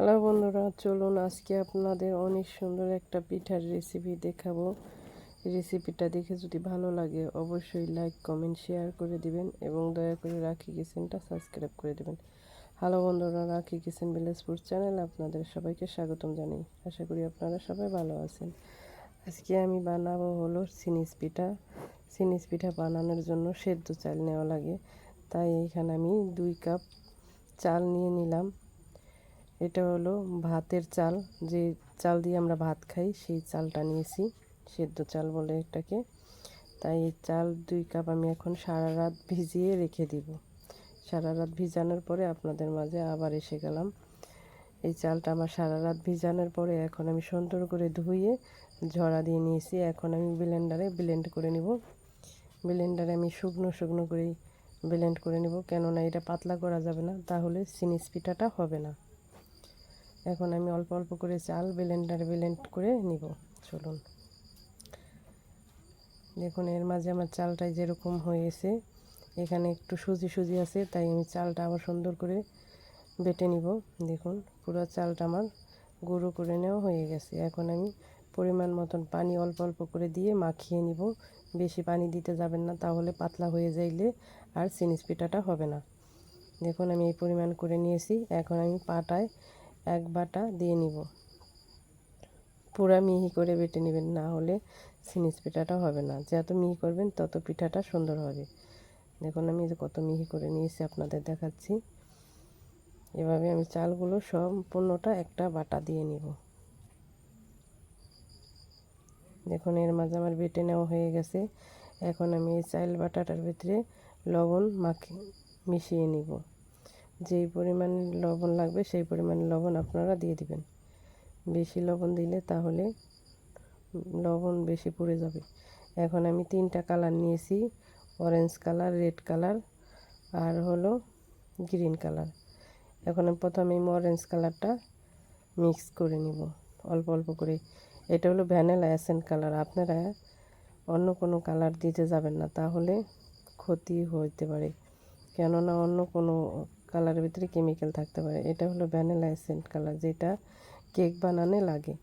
Hello বন্ধুরা, চলুন আজকে আপনাদের অনেক সুন্দর একটা পিঠার রেসিপি দেখাবো। রেসিপিটা দেখে যদি ভালো লাগে, অবশ্যই লাইক কমেন্ট শেয়ার করে দিবেন এবং দয়া করে রাখি কিচেনটা সাবস্ক্রাইব করে দেবেন। হ্যালো বন্ধুরা, রাখি কিচেন ভিলেজপুর চ্যানেল আপনাদের সবাইকে স্বাগতম জানাই। আশা করি আপনারা সবাই ভালো আছেন। আজকে আমি বানাবো হলো সিনিস পিঠা। সিনিস পিঠা বানানোর জন্য সেদ্ধ চাল নেওয়া লাগে। তাই এইখানে আমি দুই কাপ চাল নিয়ে নিলাম। এটা হলো ভাতের চাল। যে চাল দিয়ে আমরা ভাত খাই, সেই চালটা নিয়েছি, সেদ্ধ চাল বলে এটাকে। তাই এই চাল দুই কাপ আমি এখন সারা রাত ভিজিয়ে রেখে দিব। সারা রাত ভিজানোর পরে আপনাদের মাঝে আবার এসে গেলাম। এই চালটা আমার সারা রাত ভিজানোর পরে এখন আমি সুন্দর করে ধুয়ে ঝরা দিয়ে নিয়েছি। এখন আমি ব্লেন্ডারে ব্লেন্ড করে নিব। ব্লেন্ডারে আমি শুকনো শুকনো করে ব্লেন্ড করে নেব। কেননা এটা পাতলা করা যাবে না, তাহলে সিনিস পিঠাটা হবে না। এখন আমি অল্প অল্প করে চাল ব্লেন্ডার ব্লেন্ড করে নিব, চলুন। দেখুন, এর মাঝে আমার চালটাই যেরকম হয়েছে, এখানে একটু সুজি সুজি আছে, তাই আমি চালটা আবার সুন্দর করে বেটে নিব। দেখুন, পুরো চালটা আমার গুঁড়ো করে নেওয়া হয়ে গেছে। এখন আমি পরিমাণ মতন পানি অল্প অল্প করে দিয়ে মাখিয়ে নিব। বেশি পানি দিতে যাবেন না, তাহলে পাতলা হয়ে যাইলে আর চিনিস পিঠাটা হবে না। দেখুন, আমি এই পরিমাণ করে নিয়েছি। এখন আমি পাটায় এক বাটা দিয়ে নিব। পুরা মিহি করে বেটে নেবেন, না হলে সিনিস পিঠাটা হবে না। যত মিহি করবেন, তত পিঠাটা সুন্দর হবে। দেখুন, আমি কত মিহি করে নিয়েছি, আপনাদের দেখাচ্ছি। এভাবে আমি চালগুলো সম্পূর্ণটা একটা বাটা দিয়ে নিব। দেখুন, এর মাঝে আমার বেটে নেওয়া হয়ে গেছে। এখন আমি এই চাল বাটাটার ভিতরে লবণ মাখি মিশিয়ে নিব। যেই পরিমাণ লবণ লাগবে সেই পরিমাণ লবণ আপনারা দিয়ে দিবেন। বেশি লবণ দিলে তাহলে লবণ বেশি পড়ে যাবে। এখন আমি তিনটা কালার নিয়েছি অরেঞ্জ কালার রেড কালার আর হলো গ্রিন কালার। এখন আমি প্রথমে অরেঞ্জ কালারটা মিক্স করে নিব, অল্প অল্প করে। এটা হলো ভ্যানিলা অ্যাসেন্ট কালার, আপনারা অন্য কোনো কালার দিতে যাবেন না, তাহলে ক্ষতি হইতে পারে। কেননা অন্য কোনো কালারের ভিতরে কেমিক্যাল থাকতে পারে। এটা হলো ভ্যানিলা এসেন্ট কালার, যেটা কেক বানানে লাগে।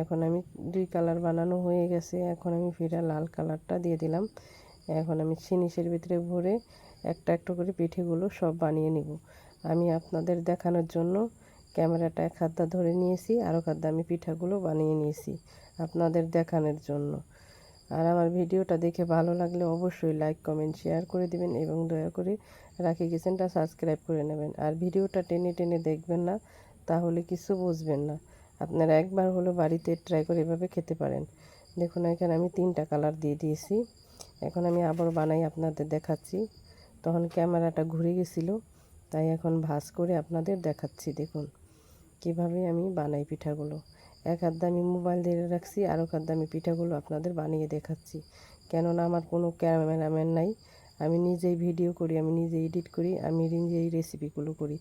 এখন আমি দুই কালার বানানো হয়ে গেছে, এখন আমি ফিরা লাল কালারটা দিয়ে দিলাম। এখন আমি সিনিসের ভিতরে ভরে একটা একটা করে পিঠেগুলো সব বানিয়ে নিব। আমি আপনাদের দেখানোর জন্য ক্যামেরাটা এক হাতটা ধরে নিয়েছি আরও হাতটা আমি পিঠাগুলো বানিয়ে নিয়েছি আপনাদের দেখানোর জন্য। আর আমার ভিডিওটা দেখে ভালো লাগলে অবশ্যই লাইক কমেন্ট শেয়ার করে দিবেন এবং দয়া করে রাখি কিচেনটা সাবস্ক্রাইব করে নেবেন। আর ভিডিওটা টেনে টেনে দেখবেন না, তাহলে কিছু বুঝবেন না। আপনারা একবার হলো বাড়িতে ট্রাই করে এভাবে খেতে পারেন। দেখুন, এখানে আমি তিনটা কালার দিয়ে দিয়েছি। এখন আমি আবার বানাই আপনাদের দেখাচ্ছি। তখন ক্যামেরাটা ঘুরে গেছিল, তাই এখন ভাজ করে আপনাদের দেখাচ্ছি। দেখুন, কীভাবে আমি বানাই পিঠাগুলো। এক হাত আমি মোবাইল দিয়ে রাখছি আর এক হাত আমি পিঠাগুলো আপনাদের বানিয়ে দেখাচ্ছি। কেননা আমার কোনো ক্যামেরাম্যান নাই। আমি নিজেই ভিডিও করি, আমি নিজে এডিট করি, আমি নিজেই রেসিপিগুলো করি।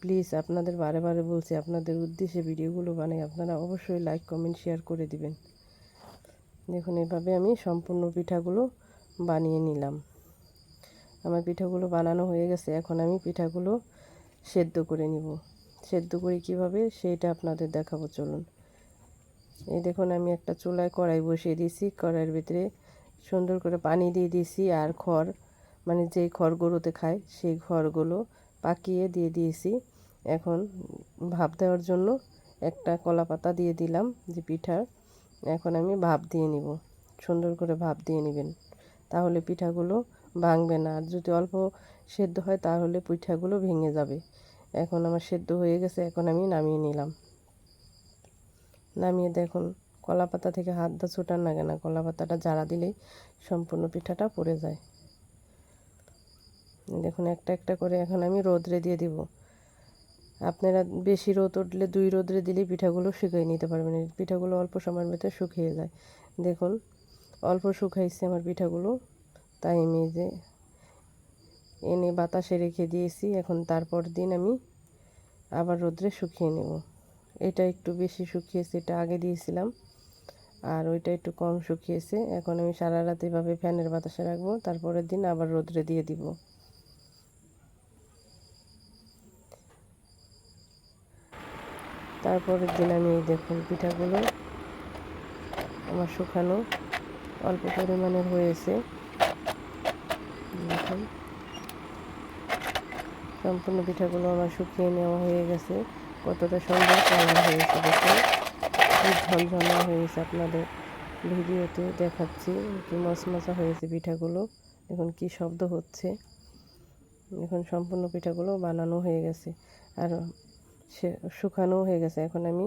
প্লিজ আপনাদের বারে বারে বলছি, আপনাদের উদ্দেশ্যে ভিডিওগুলো বানাই, আপনারা অবশ্যই লাইক, কমেন্ট, শেয়ার করে দিবেন। দেখুন, এভাবে আমি সম্পূর্ণ পিঠাগুলো বানিয়ে নিলাম। আমার পিঠাগুলো বানানো হয়ে গেছে, এখন আমি পিঠাগুলো সেদ্ধ করে নিব। সেদ্ধ করে কীভাবে সেইটা আপনাদের দেখাবো, চলুন। এই দেখুন, আমি একটা চুলায় কড়াই বসিয়ে দিয়েছি। কড়াইয়ের ভিতরে সুন্দর করে পানি দিয়ে দিয়েছি আর খড় মানে যেই খড়গুলোতে খায় সেই খড়গুলো পাকিয়ে দিয়ে দিয়েছি। এখন ভাপ দেওয়ার জন্য একটা কলা পাতা দিয়ে দিলাম, যে পিঠার এখন আমি ভাপ দিয়ে নিব, সুন্দর করে ভাপ দিয়ে নেবেন। তাহলে পিঠাগুলো ভাঙবে না, আর যদি অল্প সেদ্ধ হয় তাহলে পিঠাগুলো ভেঙে যাবে। এখন আমার সেদ্ধ হয়ে গেছে, এখন আমি নামিয়ে নিলাম। নামিয়ে দেখুন। কলা পাতা থেকে হাত দা ছোটার লাগে না কলা পাতাটা জারা দিলেই সম্পূর্ণ পিঠাটা পড়ে যায়। দেখুন, একটা একটা করে এখন আমি রোদ্রে দিয়ে দিব। আপনারা বেশি রোদ উঠলে দুই রোদ্রে দিলেই পিঠাগুলো শুকিয়ে নিতে পারবেন। পিঠাগুলো অল্প সময়ের ভেতরে শুকিয়ে যায়। দেখুন, অল্প শুকাইছে আমার পিঠাগুলো। তাই আমি যে এনে বাতাসে রেখে দিয়েছি। এখন তারপর দিন আমি আবার রোদ্রে শুকিয়ে নেব। এটা একটু বেশি শুকিয়েছে, এটা আগে দিয়েছিলাম। আর ওইটা একটু কম শুকিয়েছে। এখন আমি সারা রাত এভাবে ফ্যানের বাতাসে রাখব, তারপরের দিন আবার রোদ্রে দিয়ে দিব। তারপরের দিন আমি এই দেখুন পিঠাগুলো আমার শুকানো, অল্প পরিমাণের হয়েছে। সম্পূর্ণ পিঠাগুলো আমার শুকিয়ে নেওয়া হয়ে গেছে। কতটা সুন্দর কালার হয়েছে দেখুন। কি ঝলঝলা হয়েছে আপনাদের ভিডিওতে দেখাচ্ছি, কি মশমশা হয়েছে পিঠাগুলো দেখুন কি শব্দ হচ্ছে। এখন সম্পূর্ণ পিঠাগুলো বানানো হয়ে গেছে আর সে শুকানো হয়ে গেছে। এখন আমি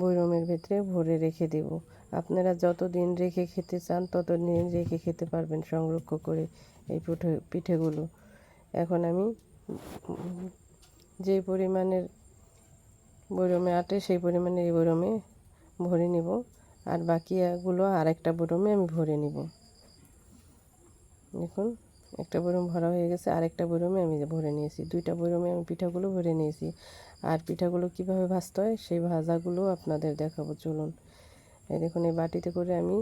বৈরমের ভেতরে ভরে রেখে দেব। আপনারা যত দিন রেখে খেতে চান তত দিন রেখে খেতে পারবেন সংরক্ষণ করে এই পিঠে, পিঠেগুলো। এখন আমি যে পরিমাণের বৈরমে আটে, সেই পরিমাণে এই বৈরমে ভরে নিব। আর বাকিগুলো আর একটা বরমে আমি ভরে নিব। দেখুন, একটা বরম ভরা হয়ে গেছে আর একটা বরমে আমি ভরে নিয়েছি। দুইটা বরমে আমি পিঠাগুলো ভরে নিয়েছি। আর পিঠাগুলো কীভাবে ভাজতে হয়, সেই ভাজাগুলো আপনাদের দেখাবো। চলুন, এই দেখুন, এই বাটিতে করে আমি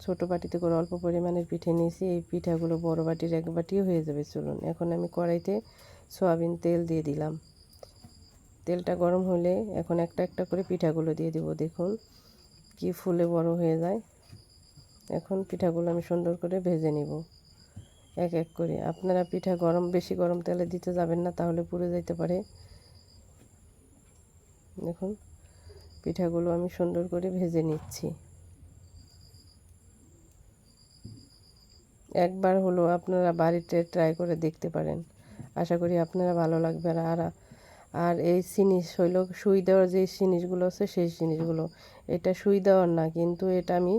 ছোট বাটিতে করে অল্প পরিমাণের পিঠে নিয়েছি। এই পিঠাগুলো বড় বাটির এক বাটিও হয়ে যাবে। চলুন, এখন আমি কড়াইতে সয়াবিন তেল দিয়ে দিলাম। তেলটা গরম হলে এখন একটা একটা করে পিঠাগুলো দিয়ে দিব, দেখুন কি ফুলে বড় হয়ে যায়। এখন পিঠাগুলো আমি সুন্দর করে ভেজে নিব। এক এক করে। আপনারা পিঠা গরম, বেশি গরম তেলে দিতে যাবেন না, তাহলে পুড়ে যাইতে পারে। দেখুন, পিঠাগুলো আমি সুন্দর করে ভেজে নিচ্ছি। একবার হলো আপনারা বাড়িতে ট্রাই করে দেখতে পারেন। আশা করি আপনারা ভালো লাগবে আর আর এই জিনিস হইল সুই দেওয়ার যে জিনিসগুলো আছে, সেই জিনিসগুলো। এটা সুই দেওয়ার না, কিন্তু এটা আমি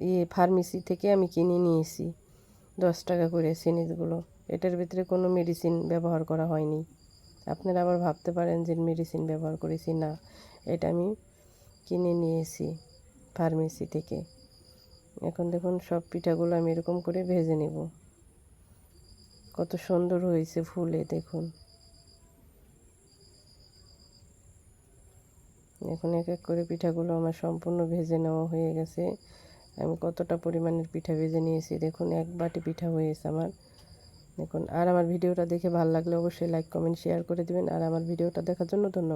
ইয়ে ফার্মেসি থেকে আমি কিনে নিয়েছি, দশ টাকা করে জিনিসগুলো। এটার ভিতরে কোনো মেডিসিন ব্যবহার করা হয়নি। আপনারা আবার ভাবতে পারেন যে মেডিসিন ব্যবহার করেছি না। এটা আমি কিনে নিয়েছি ফার্মেসি থেকে। এখন দেখুন সব পিঠাগুলো আমি এরকম করে ভেজে নেব। কত সুন্দর হয়েছে ফুলে, দেখুন। এখন এক এক করে পিঠাগুলো আমার সম্পূর্ণ ভেজে নেওয়া হয়ে গেছে। আমি কতটা পরিমাণের পিঠা ভেজে নিয়েছি, দেখুন, এক বাটি পিঠা হয়েছে আমার। দেখুন, আর আমার ভিডিওটা দেখে ভালো লাগলে অবশ্যই লাইক কমেন্ট শেয়ার করে দেবেন। আর আমার ভিডিওটা দেখার জন্য ধন্যবাদ।